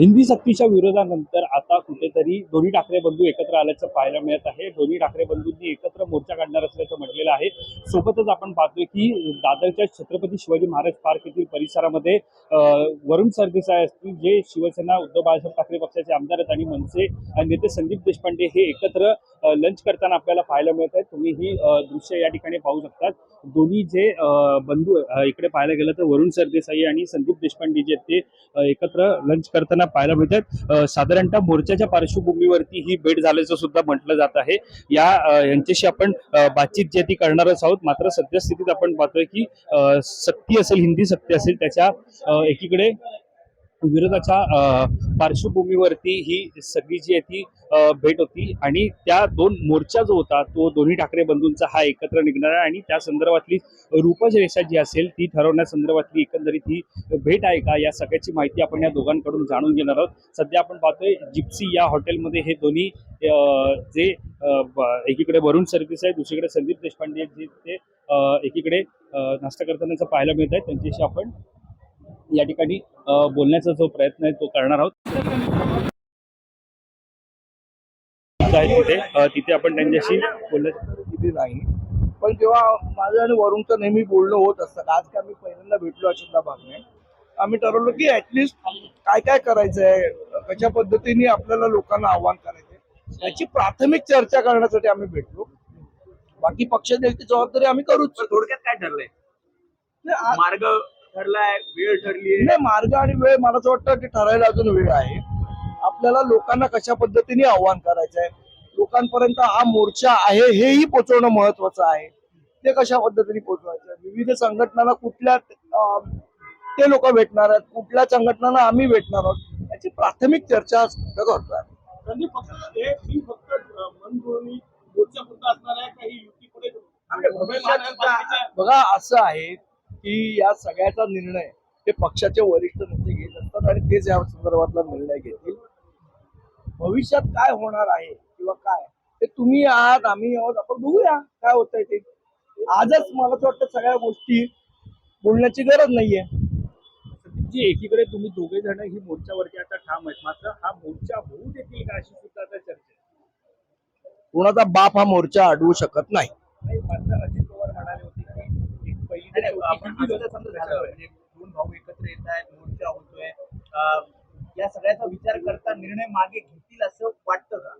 हिंदी सक्तीच्या विरोधानंतर आता कुठेतरी दोन्ही ठाकरे बंधू एकत्र आल्याचं पाहायला मिळत आहे. दोन्ही ठाकरे बंधूंनी एकत्र मोर्चा काढणार असल्याचं म्हटलेलं आहे. सोबतच आपण पाहतोय की दादरच्या छत्रपती शिवाजी महाराज पार्क येथील परिसरामध्ये वरुण सरदेसाई असतील जे शिवसेना उद्धव बाळासाहेब ठाकरे पक्षाचे आमदार आहेत आणि मनसे नेते संदीप देशपांडे हे एकत्र लंच करताना आपल्याला पाहायला मिळत आहे तुम्ही ही दृश्य या ठिकाणी पाहू शकतात. दोन्ही जे बंधू इकडे पाहायला गेलं तर वरुण सरदेसाई आणि संदीप देशपांडे जे आहेत ते एकत्र लंच करताना पाहायला मिळतात. साधारणतः मोर्चाच्या पार्श्वभूमीवरती ही भेट झाल्याचं सुद्धा म्हटलं जात आहे. या यांच्याशी आपण बातचीत जे ती करणारच आहोत. मात्र सद्यस्थितीत आपण पाहतोय की सक्ती असेल हिंदी सक्ती असेल त्याच्या एकीकडे विरोधाच्या पार्श्वभूमीवरती ही सगळी जी आहे ती भेट होती. आणि त्या दोन मोर्चा जो होता तो दोन्ही ठाकरे बंधूंचा हा एकत्र निघणार आहे. आणि त्या संदर्भातली रूपरेषा जी असेल ती ठरवण्यासंदर्भातली एकंदरीत ही भेट आहे का? या सगळ्याची माहिती आपण या दोघांकडून जाणून घेणार आहोत. सध्या आपण पाहतोय जिप्सी या हॉटेलमध्ये हे दोन्ही जे एकीकडे वरुण सरदेसाई आहे दुसरीकडे संदीप देशपांडे जे ते एकीकडे नाश्ता करतानाचा पाहायला मिळत आहे त्यांच्याशी आपण या ठिकाणी बोलण्याचा जो प्रयत्न आहे तो करणार आहोत. आहे तिथे तिथे आपण त्यांच्याशी बोलण्याचा किती नाही. पण जेव्हा माझं आणि वरुणचं नेहमी बोलणं होत असतं आज काय आम्ही पहिल्यांदा भेटलो अशोकदा भागने आम्ही ठरवलं की ऍटलिस्ट काय काय करायचंय कशा पद्धतीने आपल्याला लोकांना आव्हान करायचंय याची प्राथमिक चर्चा करण्यासाठी आम्ही भेटलो. बाकी पक्षाची जबाबदारी आम्ही करूच. थोडक्यात काय ठरलंय? मार्ग ठरलाय वेळ ठरली नाही मार्ग आणि वेळ मला असं वाटतं की ठरायला अजून वेळ आहे. आपल्याला लोकांना कशा पद्धतीने आव्हान करायचंय? लोकांपर्यंत हा मोर्चा आहे हेही पोचवणं महत्वाचं आहे. ते कशा पद्धतीने पोचवायचं? विविध संघटनांना कुठल्या ते लोक भेटणार आहेत? कुठल्या संघटनांना आम्ही भेटणार आहोत? याची प्राथमिक चर्चा करतोय संदीप फक्त हे फक्त मोर्चा पुरता असणार आहे काही युती पुढे बघा असं आहे की या सगळ्याचा निर्णय हे पक्षाचे वरिष्ठ नेते घेत असतात आणि तेच या संदर्भातला निर्णय घेतील. भविष्यात काय होणार आहे किंवा काय? ते तुम्ही आहात आम्ही आहोत आपण बघूया काय होतंय ते. आजच मला असं वाटतं सगळ्या गोष्टी बोलण्याची गरज नाहीये. जी एकीकडे तुम्ही दोघे जण ही मोर्चावरती आता ठाम आहेत. मात्र हा मोर्चा होऊ देतील का अशी सुद्धा आता चर्चा आहे. कोणाचा बाप हा मोर्चा अडवू शकत नाही. नाही, मात्र अजित पवार म्हणाले होते की एक पहिली नाही, आपण असं जर समजा झालं म्हणजे दोन भाऊ एकत्र येत आहेत मोर्चा होतोय. या सगळ्याचा विचार करता निर्णय मागे घेतील असं वाटतं का?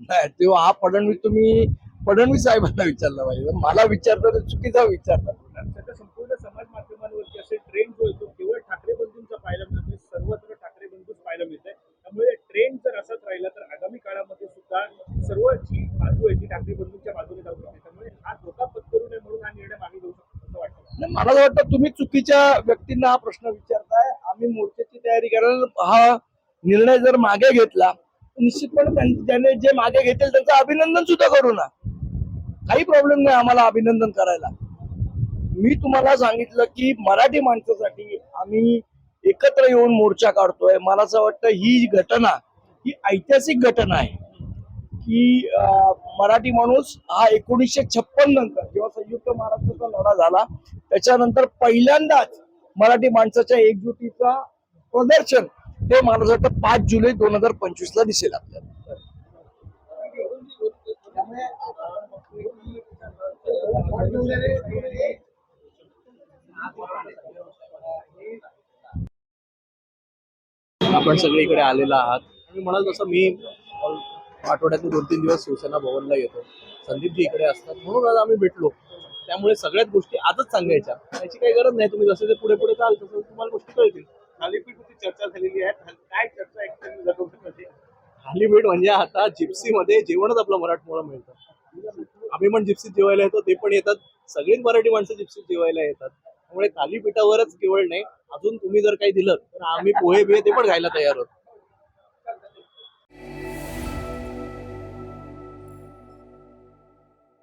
नाही तेव्हा हा फडणवीस तुम्ही फडणवीस साहेबांना विचारला पाहिजे. मला विचारता चुकीचा विचारता सध्या संपूर्ण समाज माध्यमांवरती असे ट्रेंड जो येतो केवळ ठाकरे बंधूंचा पाहायला मिळतोय सर्वत्र ठाकरे बंधूच पाहायला मिळत आहे. त्यामुळे ट्रेंड जर असाच राहिला तर आगामी काळामध्ये सुद्धा सर्व जी बाजू आहे ती ठाकरे बंधूंच्या बाजूने जाऊ शकते त्यामुळे हा धोका पत्करू नये म्हणून हा निर्णय मागे घेऊ शकतो असं वाटतं नाही, मला असं वाटतं तुम्ही चुकीच्या व्यक्तींना हा प्रश्न विचारताय. आम्ही मोर्चाची तयारी करायला हा निर्णय जर मागे घेतला तर निश्चितपणे त्याने ज्याने जे मागे घेतील त्यांचं अभिनंदन सुद्धा करू ना. काही प्रॉब्लेम नाही आम्हाला अभिनंदन करायला. मी तुम्हाला सांगितलं की मराठी माणसासाठी आम्ही एकत्र येऊन मोर्चा काढतोय. मला असं वाटतं ही घटना ही ऐतिहासिक घटना आहे की मराठी माणूस हा एकोणीसशे छप्पन नंतर जेव्हा संयुक्त महाराष्ट्राचा लढा झाला त्याच्यानंतर पहिल्यांदाच मराठी माणसाच्या एकजुटीचा प्रदर्शन हे मला वाटतं पाच जुलै दोन हजार पंचवीस ला दिसेल आपल्याला. आपण सगळे इकडे आलेला आहात. मी म्हणाल तसं मी आठवड्यातून दोन तीन दिवस शिवसेना भवनला येतो. संदीपजी इकडे असतात. म्हणून आज आम्ही भेटलो. त्यामुळे सगळ्याच गोष्टी आजच सांगायच्या याची काही गरज नाही. तुम्ही जसे ते पुढे पुढे चाल तसं तुम्हाला गोष्टी कळतील. थालीपीठची चर्चा झालेली आहे. काय चर्चा ऍक्च्युअली थालीपीठ म्हणजे आता जिप्सीमध्ये जेवणच आपलं मराठमोळं मिळतं. आम्ही पण जिप्सीत जेवायला येतो ते पण येतात. सगळीच मराठी माणसं जिप्सीत जेवायला येतात. त्यामुळे थालीपीठावरच केवळ नाही अजून तुम्ही जर काही दिलं तर आम्ही पोहे बिहे ते पण खायला तयार आहोत.